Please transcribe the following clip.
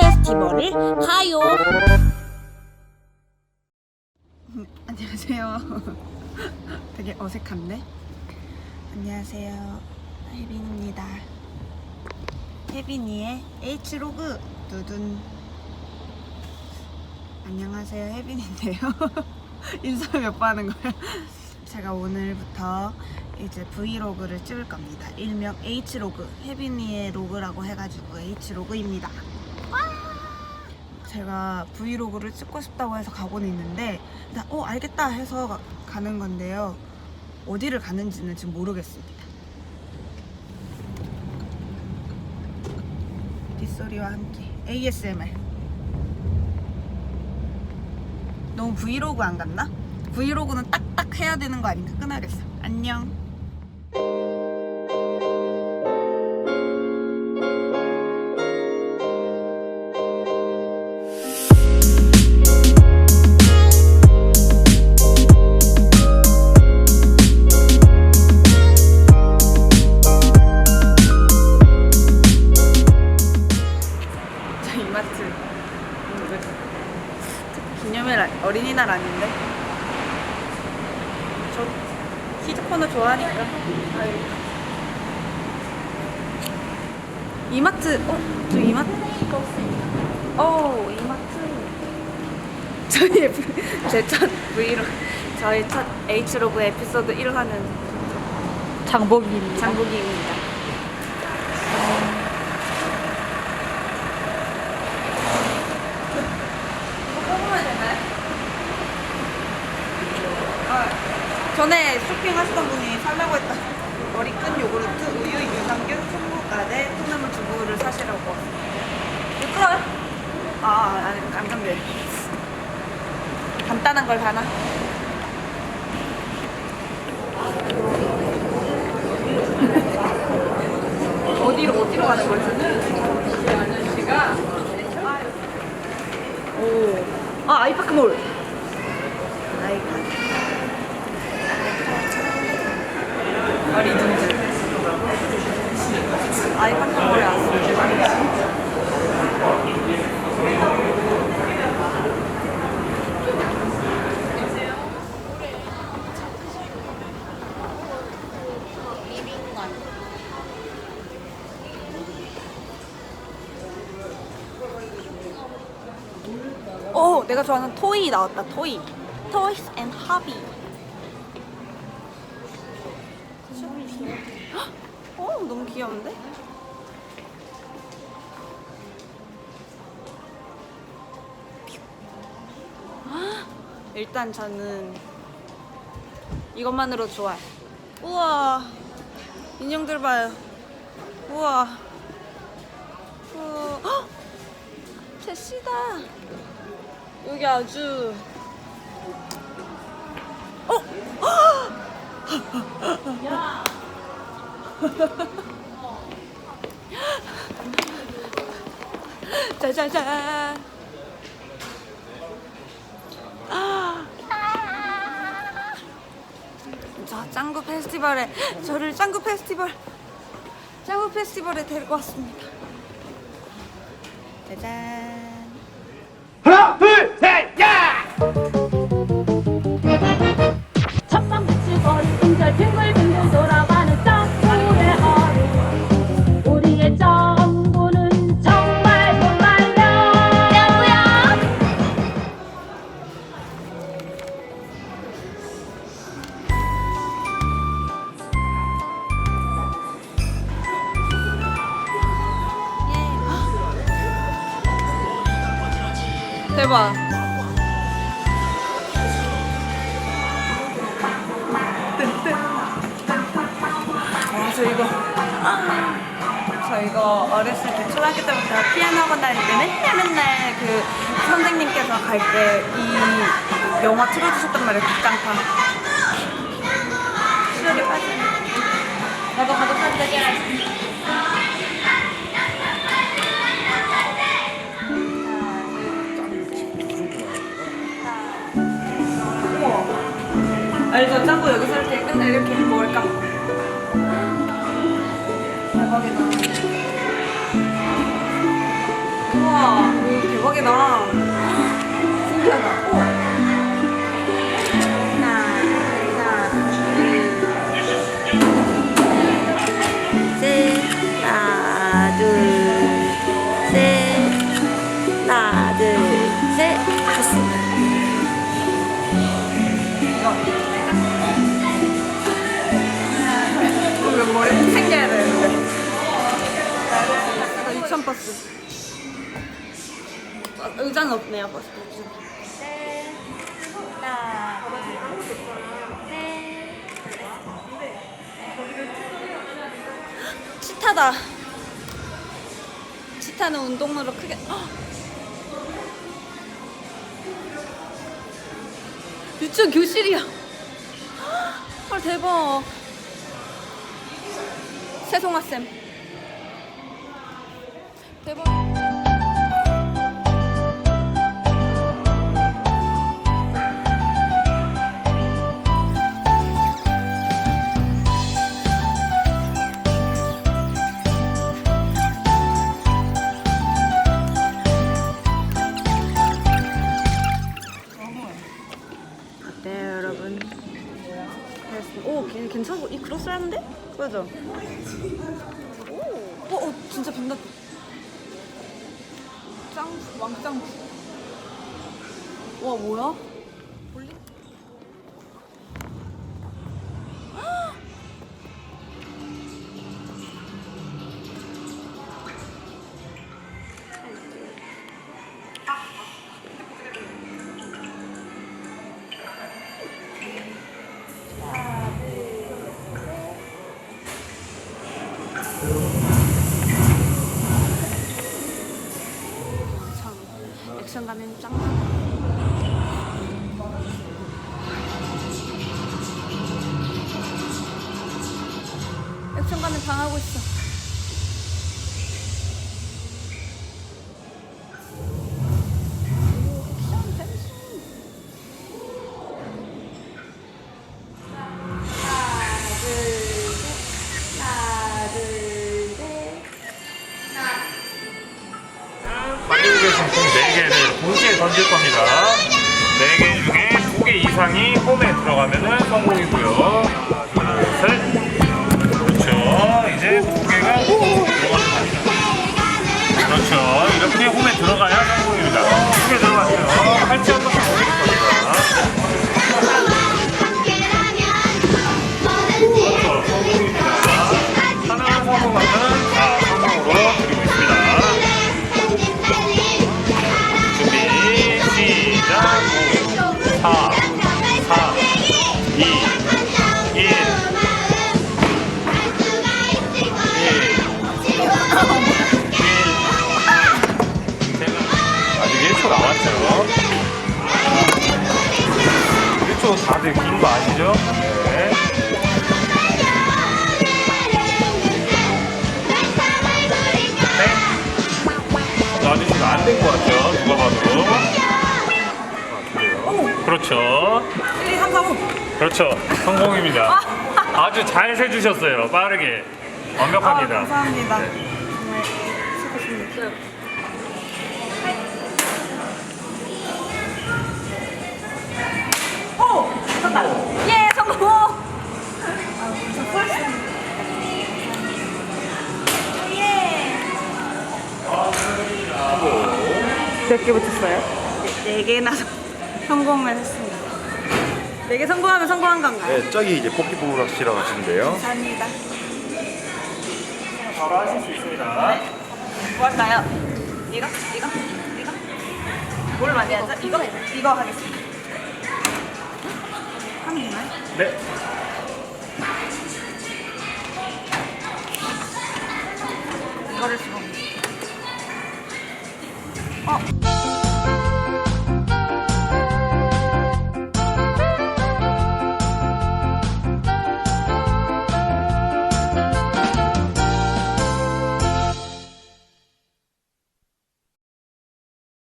페스티벌을 가요. 안녕하세요. 되게 어색한데? 안녕하세요. 혜빈입니다. 혜빈이의 H로그 두둔. 안녕하세요. 혜빈인데요. 인사 몇 번 하는 거예요? 제가 오늘부터 이제 브이로그를 찍을 겁니다. 일명 H로그. 혜빈이의 로그라고 해가지고 H로그입니다. 제가 브이로그를 찍고 싶다고 해서 가고는 있는데 일단 어 알겠다 해서 가- 가는 건데요. 어디를 가는지는 지금 모르겠습니다. 빗소리와 함께. ASMR 너무 브이로그 안 갔나? 브이로그는 딱딱 해야 되는 거 아닌가? 끊어야겠어. 안녕 날 아닌데 저 휴대폰을 좋아하니까 아유. 이마트 어? 저 이마트 어 이마트 저희 제첫 브이로그 저희 첫 H로그 에피소드 1화는 장복입니다. 장국이입니다 이거 뽑으면 되나요? 아, 전에 쇼핑하시던 분이 살라고 했던 머리끈 요구르트, 우유, 유산균, 손모가래, 콩나물 두부를 사시라고 이거 끌어요? 아, 아니, 안 감겨 간단한 걸 하나? 어디로 어디로 가는 거지? 아저씨가 오, 아 아이파크몰. 아이파크. 어리둥절. 아이파크몰에 왔습니다. 오, 내가 좋아하는 토이 나왔다. 토이. Toys and Hobby. 헉! 어, 너무 귀여운데? 일단 저는 이것만으로 좋아요. 우와, 인형들 봐요. 우와. 우와. 헉! 제시다. 여기 아주 어? 짜자잔 아. 자 짱구 페스티벌에 저를 짱구 페스티벌 짱구 페스티벌에 데리고 왔습니다 짜잔 하나, 둘, 셋, 야! 대박. 아, 저 이거. 저 이거 어렸을 때 초등학교 때부터 피아노 학원 다닐 때 맨날 맨날 그 선생님께서 갈 때 이 영화 틀어주셨단 말이에요, 극장판. 수혈이 빠지네. 나도 가도 사진 해야지. 알죠? 짱구 여기서 이렇게 끝내 이렇게 먹을까? 대박이다. 우와. 대박이다. 신기하다. 오. 버스. 어, 의자는 없네요, 버스. 하나, 치타다. 치타는 운동으로 크게. 헉! 유치원 교실이야. 헐 대박. 세송아 쌤. 대박. 오 괜- 괜찮고 이 그로스 하는데? 그죠? 오, 어, 어 진짜 빛났다. 짱구 왕짱구. 와 뭐야? 액션 가면 짱. 액션 가면 당하고 있어. 던질 겁니다. 4개 중에 2개 이상이 홈에 들어가면 성공이고요. 1초 남았죠 1초 다들 긴 거 아시죠? 네. 네. 그렇죠 1, 2, 3, 4, 5. 그렇죠. 성공입니다. 아주 잘 세주셨어요. 빠르게. 완벽합니다. 아, 감사합니다. 정말 수고하셨습니다. 됐다. 예, 성공! 아, 저 펄스. 예! 몇개 붙였어요? 네, 네 개나 성공을 했습니다. 네 개 성공하면 성공한 건가요? 네, 저기 이제 뽑기 보러 가시러 가시는데요. 감사합니다. 바로 하실 수 있습니다. 뭐 할까요? 이거? 이거? 이거? 뭘 많이 하죠? 이거? 이거 하겠습니다. 네. 이거를 주고. 어.